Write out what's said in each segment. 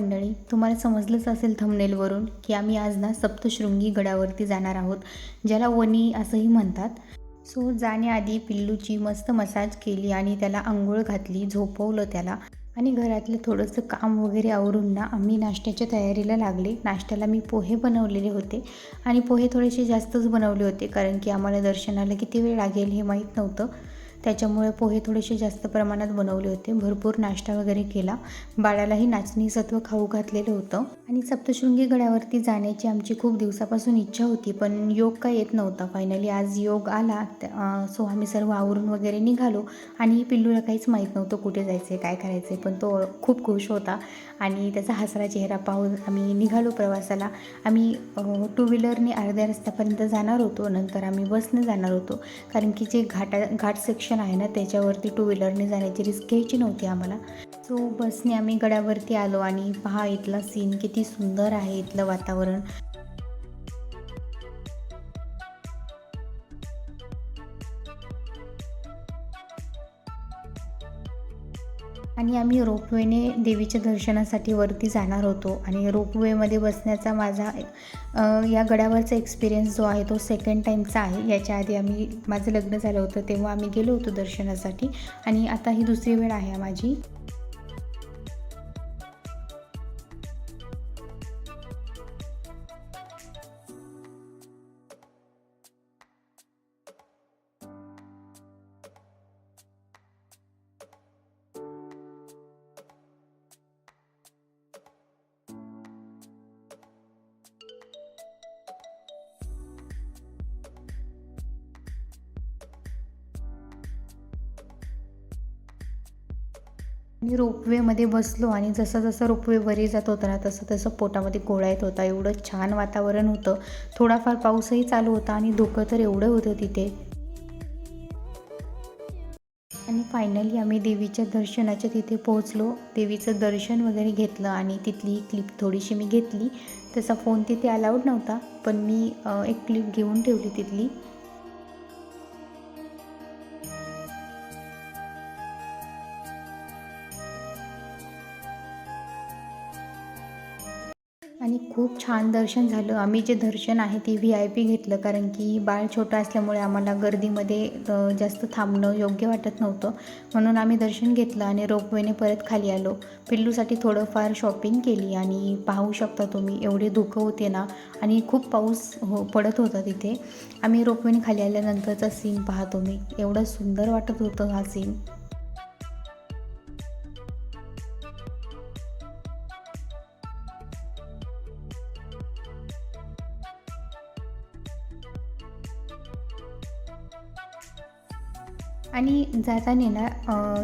मंडळी तुम्हाला समजलंच असेल थंबनेलवरून की आम्ही आज ना सप्तशृंगी गडावरती जाणार आहोत ज्याला वनी असंही म्हणतात. सो जाण्याआधी पिल्लूची मस्त मसाज केली आणि त्याला आंघोळ घातली झोपवलं त्याला. आणि घरातलं थोडंसं काम वगैरे आवरून ना आम्ही नाश्त्याच्या तयारीला लागले. नाश्त्याला मी पोहे बनवलेले होते आणि पोहे थोडेसे जास्तच बनवले होते कारण की आम्हाला दर्शनाला किती वेळ लागेल हे माहीत नव्हतं. त्याच्यामुळे पोहे थोडेसे जास्त प्रमाणात बनवले होते. भरपूर नाश्ता वगैरे केला. बाळालाही नाचणी सत्व खाऊ घातलेलं होतं. आणि सप्तशृंगी गडावरती जाण्याची आमची खूप दिवसापासून इच्छा होती पण योग काय येत नव्हता. फायनली आज योग आला. सो आम्ही सर्व आवरून वगैरे निघालो. आणि पिल्लूला काहीच माहीत नव्हतं कुठे जायचं आहे काय करायचं आहे पण तो खूप खुश होता. आणि त्याचा हसरा चेहरा पाहून आम्ही निघालो प्रवासाला. आम्ही टू व्हीलरने अर्ध्या रस्त्यापर्यंत जाणार होतो. नंतर आम्ही बसने जाणार होतो. कारण की जे घाटा घाट सेक्शन आहे ना त्याच्यावरती टू व्हीलरने जाण्याची रिस्क घ्यायची नव्हती आम्हाला. सो बसने आम्ही गड्यावरती आलो आणि पहा इथला सीन किती सुंदर आहे इथलं वातावरण. आणि आम्ही रोपवेने देवीच्या दर्शनासाठी वरती जाणार होतो आणि रोपवेमध्ये बसण्याचा माझा या गडावरचा एक्सपिरियन्स जो आहे तो सेकंड टाईमचा आहे. याच्या आधी आम्ही माझं लग्न झालं होतं तेव्हा आम्ही गेलो होतो दर्शनासाठी आणि आता ही दुसरी वेळ आहे माझी. मी रोपवेमध्ये बसलो आणि जसं जसं रोपवे वरी जात होता ना तसं तसं पोटामध्ये गोळा येत होता. एवढं छान वातावरण होतं. थोडाफार पाऊसही चालू होता आणि धुकं तर एवढं होतं तिथे. आणि फायनली आम्ही देवीच्या दर्शनाच्या तिथे पोहोचलो. देवीचं दर्शन वगैरे घेतलं आणि तिथली क्लिप थोडीशी मी घेतली. तसा फोन तिथे अलाउड नव्हता पण मी एक क्लिप घेऊन ठेवली तिथली. खूप छान दर्शन झालं. आम्ही जे दर्शन आहे ते व्ही आय पी घेतलं. कारण की बाळ छोटं असल्यामुळे आम्हाला गर्दीमध्ये जास्त थांबणं योग्य वाटत नव्हतं. म्हणून आम्ही दर्शन घेतलं आणि रोपवेने परत खाली आलो. पिल्लूसाठी थोडंफार शॉपिंग केली आणि पाहू शकता तुम्ही एवढे धुकं होते ना. आणि खूप पाऊस हो पडत होता तिथे. आम्ही रोपवेने खाली आल्यानंतरचा सीन पाहतो मी एवढं सुंदर वाटत होतं हा सीन आणि जाताना ना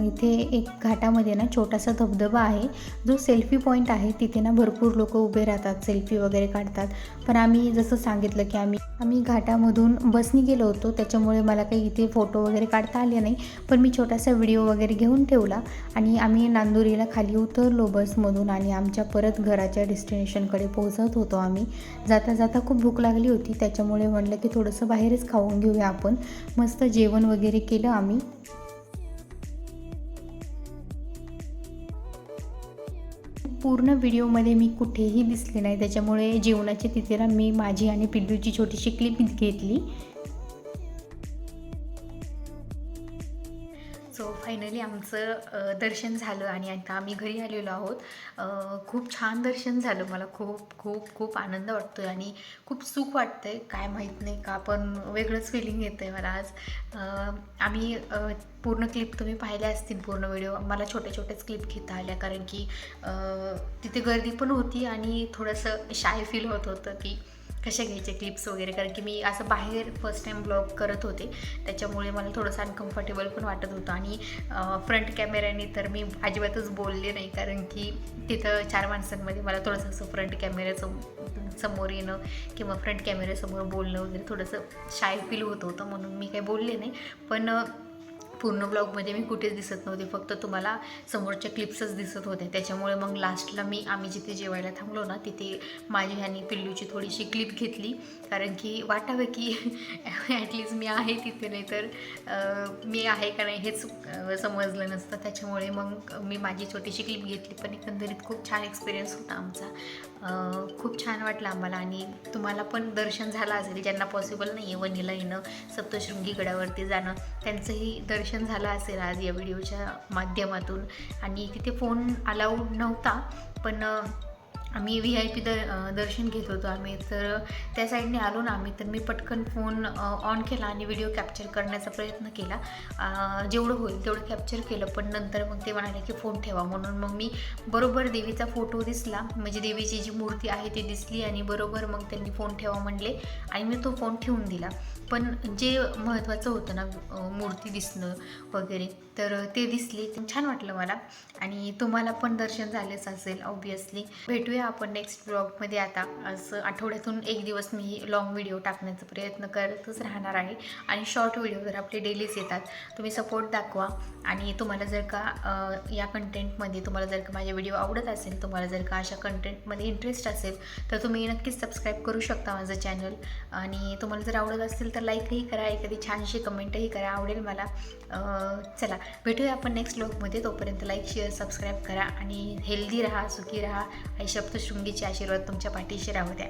इथे एक घाटामध्ये ना छोटासा धबधबा आहे. जो सेल्फी पॉईंट आहे तिथे ना भरपूर लोक उभे राहतात सेल्फी वगैरे काढतात. पण आम्ही जसं सांगितलं की आम्ही आम्ही घाटामधून बसनी गेलो होतो. त्याच्यामुळे मला काही इथे फोटो वगैरे काढता आले नाही. पण मी छोटासा व्हिडिओ वगैरे घेऊन ठेवला आणि आम्ही नांदुरीला खाली उतरलो बसमधून आणि आमच्या परत घराच्या डेस्टिनेशनकडे पोहोचत होतो आम्ही. जाता जाता खूप भूक लागली होती. त्याच्यामुळे म्हणलं की थोडंसं बाहेरच खाऊन घेऊया आपण. मस्त जेवण वगैरे केलं आम्ही. पूर्ण व्हिडिओमध्ये मी कुठेही दिसले नाही. त्याच्यामुळे जेवणाची तिथे मी माझी आणि पिल्लूची छोटीशी क्लिप घेतली. फायनली आमचं दर्शन झालं आणि आता आम्ही घरी आलेलो आहोत. खूप छान दर्शन झालं. मला खूप खूप खूप आनंद वाटतो आहे आणि खूप सुख वाटतं आहे काय माहीत नाही का पण वेगळंच फिलिंग येतं आहे मला आज. आम्ही पूर्ण क्लिप तुम्ही पाहिल्या असतील पूर्ण व्हिडिओ मला छोट्या छोट्याच क्लिप घेता आल्या कारण की तिथे गर्दी पण होती आणि थोडंसं शाय फील होत होतं की कशा घ्यायचे क्लिप्स वगैरे? कारण की मी असं बाहेर फर्स्ट टाईम ब्लॉग करत होते. त्याच्यामुळे मला थोडंसं अनकम्फर्टेबल पण वाटत होतं. आणि फ्रंट कॅमेऱ्याने तर मी अजिबातच बोलले नाही. कारण की तिथं चार माणसांमध्ये मला थोडंसं असं फ्रंट कॅमेऱ्याचं समोर येणं किंवा फ्रंट कॅमेऱ्यासमोर बोलणं वगैरे थोडंसं शाय फील होत होतं म्हणून मी काही बोलले नाही. पण पूर्ण ब्लॉगमध्ये मी कुठेच दिसत नव्हते फक्त तुम्हाला समोरच्या क्लिप्सच दिसत होत्या त्याच्यामुळे मग लास्टला मी आम्ही जिथे जेवायला थांबलो ना तिथे माझी ह्यानी पिल्लूची थोडीशी क्लिप घेतली. कारण की वाटावं की ॲटलिस्ट मी आहे तिथे नाही तर मी आहे का नाही हेच समजलं नसतं. त्याच्यामुळे मग मी माझी छोटीशी क्लिप घेतली पण एकंदरीत खूप छान एक्सपिरियन्स होता आमचा. खूप छान वाटलं आम्हाला आणि तुम्हाला पण दर्शन झालं असेल ज्यांना पॉसिबल नाही आहे वनीला येणं सप्तशृंगी गडावरती जाणं त्यांचंही दर्शन झालं असेल आज या व्हिडिओच्या माध्यमातून. आणि तिथे फोन अलाउड नव्हता पण आम्ही व्ही आय पी द दर्शन घेत होतो. आम्ही तर त्या साईडने आलो ना आम्ही तर मी पटकन फोन ऑन केला आणि व्हिडिओ कॅप्चर करण्याचा प्रयत्न केला. जेवढं होईल तेवढं कॅप्चर केलं पण नंतर मग ते म्हणाले की फोन ठेवा म्हणून मग मी बरोबर देवीचा फोटो दिसला. म्हणजे देवीची जी मूर्ती आहे ती दिसली आणि बरोबर मग त्यांनी फोन ठेवा म्हणले आणि मी तो फोन ठेवून दिला. पण जे महत्त्वाचं होतं ना मूर्ती दिसणं वगैरे तर ते दिसली. ते छान वाटलं मला. आणि तुम्हाला पण दर्शन झालेच असेल ऑब्वियसली भेटूया आपण नेक्स्ट ब्लॉगमध्ये आता. असं आठवड्यातून एक दिवस मी लॉंग व्हिडिओ टाकण्याचा प्रयत्न करतच राहणार आहे. आणि शॉर्ट व्हिडिओ जर आपले डेलीच येतात तुम्ही सपोर्ट दाखवा. आणि तुम्हाला जर का या कंटेंटमध्ये तुम्हाला जर का माझे व्हिडिओ आवडत असेल तुम्हाला जर का अशा कंटेंटमध्ये इंटरेस्ट असेल तर तुम्ही नक्कीच सबस्क्राईब करू शकता माझं चॅनल आणि तुम्हाला जर आवडत असेल तर लाईकही करा एखादी छानशी कमेंटही करा आवडेल मला. चला भेटूया आपण नेक्स्ट लोकमध्ये तोपर्यंत लाईक शेअर सबस्क्राईब करा आणि हेल्दी राहा सुखी राहा. आणि शब्दशृंगीचे आशीर्वाद तुमच्या पाठीशी राहू द्या.